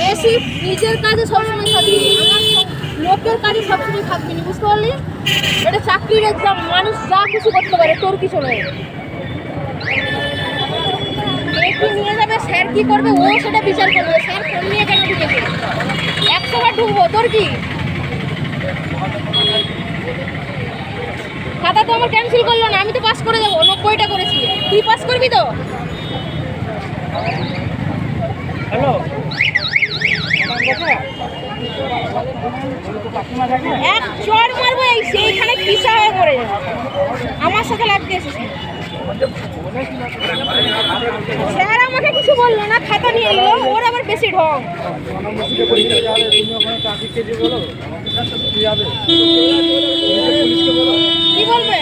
বেশি নিজের কাজে সবসময় থাকবি লোকের কাজে সবসময় থাকবি না বুঝতে পারলি? এটা চাকরির এক্সাম মানুষ যা কিছু করতে পারে, তোর কিছু নয়। মেয়েকে নিয়ে যাবে, স্যার কি করবে, ও সেটা বিচার করবে, স্যার ফোন নিয়ে কেন ঢুকেছে একশো বার ঢুকবো, তোর কি? খাতা তো আমার ক্যান্সেল করল না, আমি তো পাস করে যাব নব্বইটা করেছি। তুই পাস করবি তো হ্যালো এক চড় মারবো এই সেইখানে পিসা হয়ে পড়ে যাবে। আমার সাথে লাগতে এসেছে। স্যার আমাকে কিছু বলল না খাতা নিয়ে এলো ওর আবার বেশি ঢং। কি বলবে?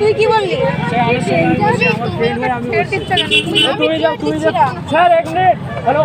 তুই কি বললি? তুমি যাও তুমি যাও। স্যার এক মিনিট। হ্যালো?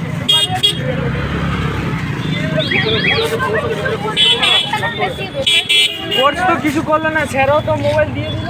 কোর্স তো কিছু করল না স্যারও তো মোবাইল দিয়ে দিল।